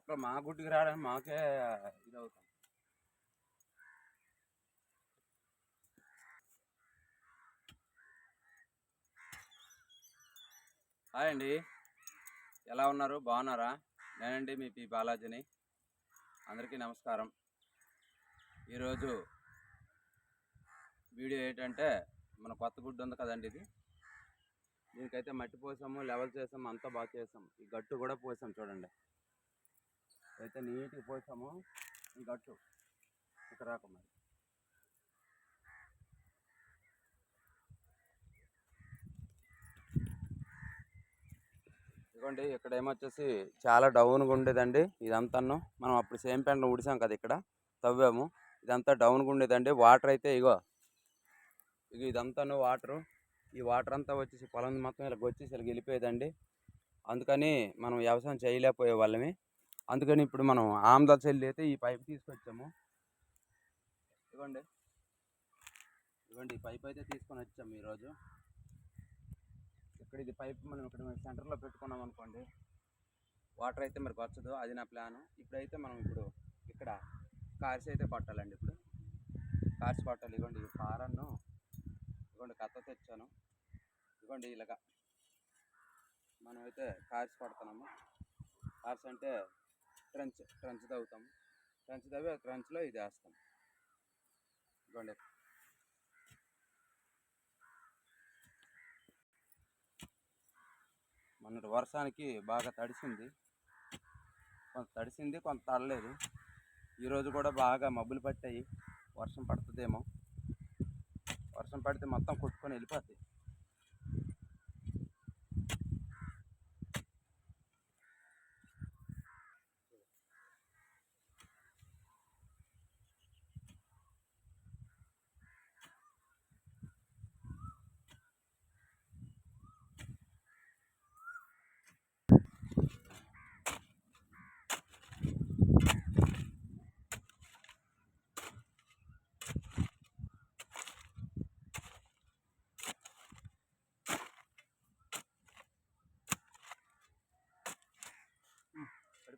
ఒక్క మా గుడ్డుకి రావడానికి మాకే ఇది అవుతాం హాయ్ అండి. ఎలా ఉన్నారు? బాగున్నారా? నేనండి మీ పి బాలాజీని. అందరికీ నమస్కారం. ఈరోజు వీడియో ఏంటంటే మన కొత్త గుడ్డు ఉంది కదండి ఇది. దీనికైతే మట్టి పోసాము లెవెల్ చేసాము అంతా బాగా చేసాం ఈ గట్టు కూడా పోసాం చూడండి. అయితే నీట్గా పోసాము. గట్టు ఇక్కడ రాకుండా ఇదిగోండి ఇక్కడ ఏమొచ్చేసి చాలా డౌన్గా ఉండేదండి ఇదంతాను. మనం అప్పుడు సేమ్ పెంట ఉడిసాం కదా ఇక్కడ తవ్వాము. ఇదంతా డౌన్గా ఉండేదండి. వాటర్ అయితే ఇగో ఇక ఇదంతాను వాటరు. ఈ వాటర్ అంతా వచ్చేసి పొలం మొత్తం ఇలా వచ్చేసి ఇలా గెలిపోయేదండి. అందుకని మనం వ్యవసాయం చేయలేకపోయే వాళ్ళమే. అందుకని ఇప్పుడు మనం ఆమ్దా చెల్లి అయితే ఈ పైప్ తీసుకొచ్చాము. ఇవ్వండి ఇవ్వండి ఈ పైప్ అయితే తీసుకొని వచ్చాము ఈరోజు. ఇక్కడ ఇది పైప్ మనం ఇక్కడ సెంటర్లో పెట్టుకున్నాం అనుకోండి వాటర్ అయితే మరి వచ్చదు అది నా ప్లాను. ఇప్పుడైతే మనం ఇప్పుడు ఇక్కడ కార్స్ అయితే పట్టాలండి ఇప్పుడు. కార్స్ పట్టాలి. ఇవ్వండి ఈ ఫారన్ను ఇదిగోండి కత్త తెచ్చాను. ఇదిగోండి ఇలాగా మనమైతే కార్స్ పడుతున్నాము. కార్స్ అంటే ట్రంచ్ ట్రంచ్ తవ్వుతాం ట్రంచ్ తవ్వి ట్రంచ్లో ఇది వేస్తాం. ఇదిగోండి. మొన్నటి వర్షానికి బాగా తడిసింది. కొంత తడిసింది కొంత తడలేదు. ఈరోజు కూడా బాగా మబ్బులు పట్టాయి. వర్షం పడుతుందేమో. వర్షం పడితే మొత్తం కొట్టుకొని వెళ్ళిపోతాయి.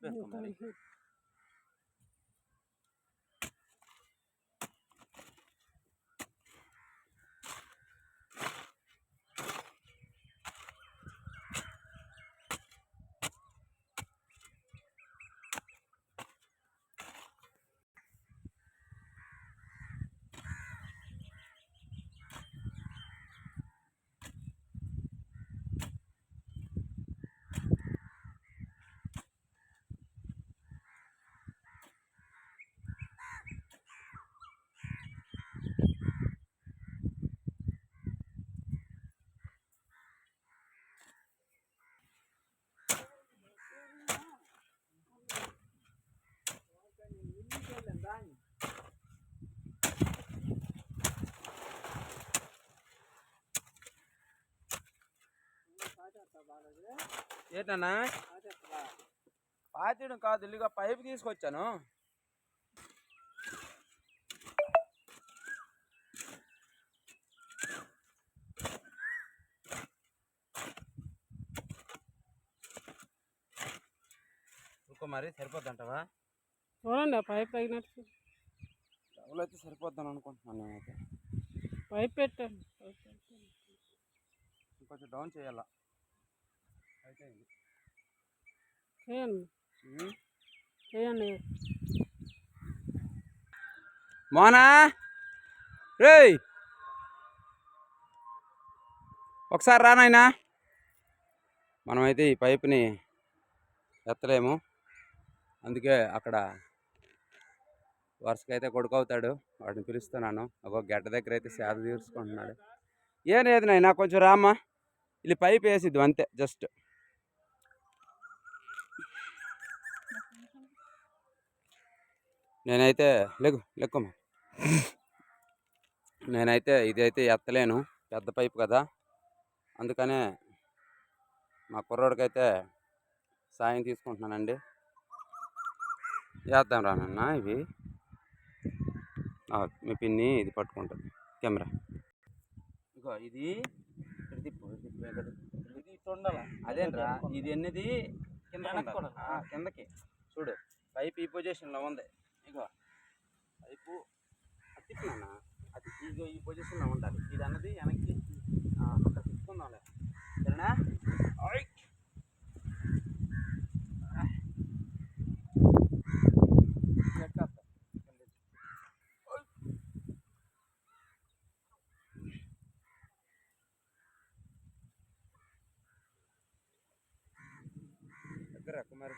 పడిపోయింది మరి ఏంటన్నా? పాతీయడం కాదు ఇల్లుగా పైపు తీసుకొచ్చాను. ఇంకో మరి సరిపోద్దంటవా? చూడండి ఆ పైప్ తగినట్టు. డబ్బులు అయితే సరిపోద్దని అనుకుంటున్నాను నేనైతే. పైప్ పెట్టండి పైప్ పెట్టండి. ఇంకొంచెం డౌన్ చేయాలా. చేయండి మోనా? రేయ్! ఒకసారి రా నాయనా. మనమైతే ఈ పైపుని ఎత్తలేము. అందుకే అక్కడ వరుసకైతే కొడుకవుతాడు వాడిని పిలుస్తున్నాను. ఒక గడ్డ దగ్గర అయితే సేద తీర్చుకుంటున్నాడు. ఏం లేదు నాయనా కొంచెం రామ్మా. ఇది పైప్ వేసిద్దు అంతే జస్ట్. నేనైతే లేకు లెక్కమ్మా. నేనైతే ఇదైతే ఎత్తలేను పెద్ద పైపు కదా. అందుకనే మా కుర్రోడికైతే సాయం తీసుకుంటున్నానండి. చేద్దాం రానన్న ఇవి. మీ పిన్ని ఇది పట్టుకుంటుంది. కెమెరా. ఇగో ఇది అదేంట్రా ఇది కూడా. కిందకి చూడు పైప్ ఈ పొజిషన్లో ఉంది. తిప్పు అది తిప్పినా అది ఇగో ఈ పొజిషన్లో ఉండాలి. ఇది అన్నది వెనక్కి ఆ, అక్కడ తిప్పుకుందాంలే. సరేనా ఆయ్. ఎక్కేస్తా. ఓయ్. దగ్గర ఎక్కు మరి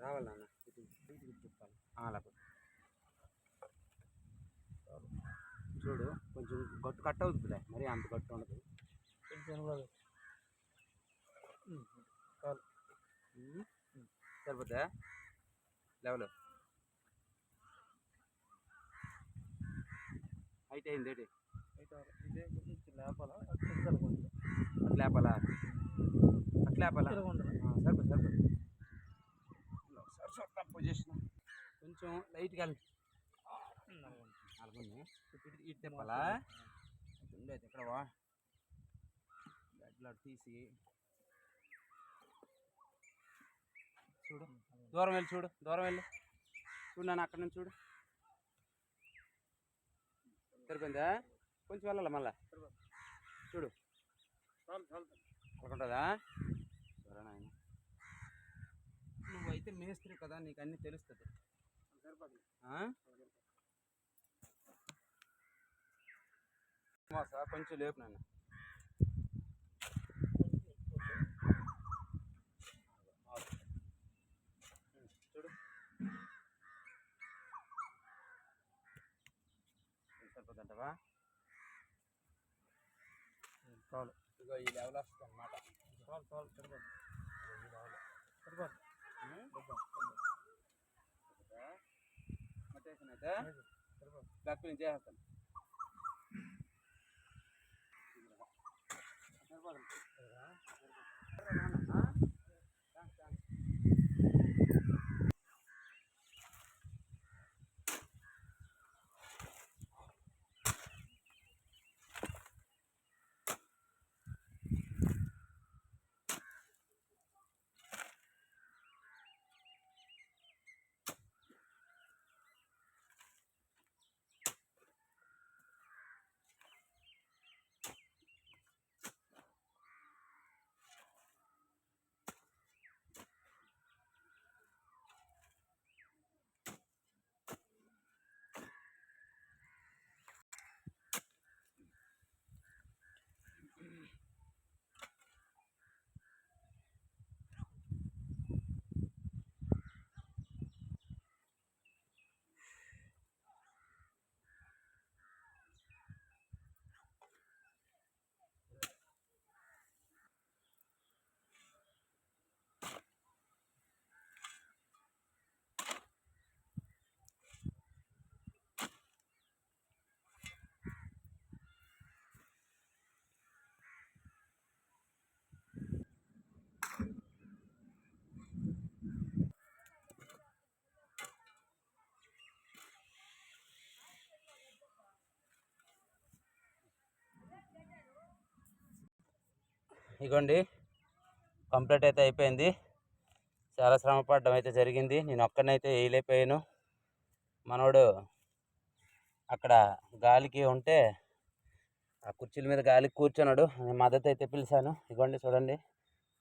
రావాలి నాన్న ఇటు ఇటు ఇటు తిప్పాలి ఆ, అలా పెట్టు. చూడు కొంచెం గట్టు కట్ అవుతుందిలే మరి అంత గట్టు ఉండదు. సరిపోతా లెవెల్. హైట్ అయింది ఏంటి? అట్లా లేపాలా? అట్లా లేపాలా? సరిపోతుంది సరిపోతుంది సరిపోతా పొజిషన్ కొంచెం లైట్గా ఇటు ఇటు తిప్పాలా ఉండేది ఇక్కడ వా అట్లా తీసి. చూడు దూరం వెళ్ళి చూడు దూరం వెళ్ళి. చూడు నన్ను అక్కడ నుంచి చూడు. సరిపోయిందా? కొంచెం వెళ్ళాలి మళ్ళా? చూడు. అనుకుంటుందా సరే నాయన. నువ్వైతే మేస్త్రి కదా నీకు అన్నీ తెలుస్తుంది మోసా కొంచెం లేపు నాన్న. చూడు. సరిపోతుంటావా చాలు. ఈ లెవెల్ వస్తుంది అనమాట చాలు చాలు సరిపోదు. ఈ లెవెల్ మొట్టేసిన అయితే బ్యాక్ నుంచి చేసేస్తాను. পারেন ఇగోండి కంప్లీట్ అయితే అయిపోయింది. చాలా శ్రమ పడడం అయితే జరిగింది. నేను ఒక్కనైతే వేయలేకపోయాను. మనోడు అక్కడ గాలికి ఉంటే ఆ కుర్చీల మీద గాలికి కూర్చున్నాడు. నేను మద్దతు అయితే పిలిచాను. ఇగోండి చూడండి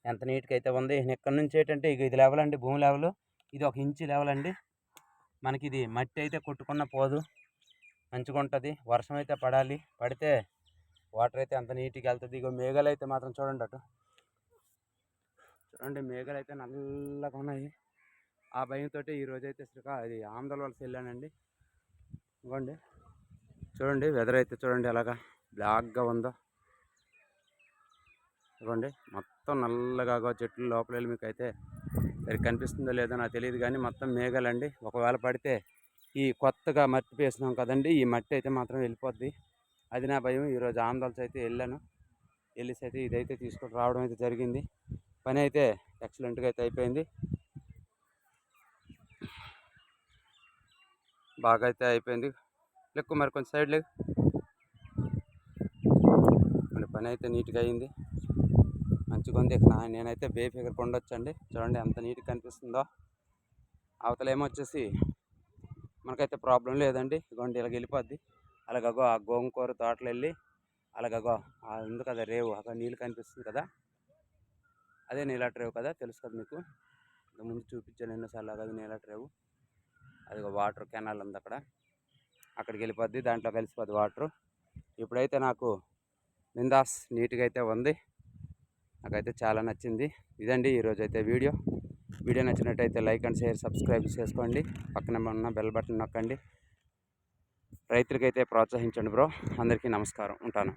ఎంత నీట్గా అయితే ఉంది. ఇక్కడ నుంచి ఏంటంటే ఇక ఇది లెవెల్ అండి భూమి లెవెల్ ఇది ఒక ఇంచు లెవెల్ అండి. మనకి ఇది మట్టి అయితే కొట్టుకున్న పోదు. మంచిగా ఉంటుంది వర్షం అయితే పడాలి. పడితే వాటర్ అయితే అంత నీట్గా వెళ్తుంది. ఇగో మేఘాలు అయితే మాత్రం చూడండి అటు. చూడండి మేఘాలు అయితే నల్లగా ఉన్నాయి. ఆ భయంతో ఈరోజు అయితే శ్రీకా అది ఆంధ్ర వలస వెళ్ళానండి ఇవ్వండి చూడండి వెదర్ అయితే చూడండి ఎలాగా బ్లాక్గా ఉందో. ఇవ్వండి మొత్తం నల్లగా చెట్లు లోపల వెళ్ళి మీకు అయితే సరి కనిపిస్తుందో లేదో నాకు తెలియదు కానీ మొత్తం మేఘాలండి. ఒకవేళ పడితే ఈ కొత్తగా మట్టి వేసినాం కదండి ఈ మట్టి అయితే మాత్రం వెళ్ళిపోద్ది. అది నా భయం. ఈరోజు ఆందోళన అయితే వెళ్ళాను. వెళ్ళేసి అయితే ఇదైతే తీసుకొని రావడం అయితే జరిగింది. పని అయితే ఎక్సలెంట్గా అయితే అయిపోయింది. బాగా అయితే అయిపోయింది. లెక్కు మరి కొంచెం సైడ్ లేకు మరి పని అయితే నీట్గా అయింది. మంచిగా ఉంది. ఇక్కడ నేనైతే బే ఫిగర్ కొండొచ్చండి. చూడండి ఎంత నీట్గా కనిపిస్తుందో. అవతల ఏమొచ్చేసి మనకైతే ప్రాబ్లం లేదండి. ఇగోండి ఇలాగ వెళ్ళిపోద్ది. అలాగగో ఆ గోంగూర తోటలు వెళ్ళి అలాగగో ఆ ఉంది కదా రేవు అక్కడ నీళ్ళు కనిపిస్తుంది కదా? అదే నీలాట రేవు కదా? తెలుసు కదా మీకు? ముందు చూపించాను ఎన్నోసార్లు అలాగే నీలాట రేవు అదిగో వాటర్ కెనాల్ ఉంది అక్కడ. అక్కడికి వెళ్ళిపోద్ది దాంట్లో కలిసిపోద్ది వాటర్. ఇప్పుడైతే నాకు నిందాస్ నీట్గా అయితే ఉంది. నాకైతే చాలా నచ్చింది. ఇదండి ఈరోజు అయితే వీడియో. వీడియో నచ్చినట్టయితే లైక్ అండ్ షేర్ సబ్స్క్రైబ్ చేసుకోండి. పక్కన ఉన్న బెల్ బటన్ నొక్కండి. రైతులకైతే ప్రోత్సహించండి బ్రో. అందరికీ నమస్కారం. ఉంటాను.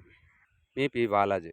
మీ పి బాలాజీ.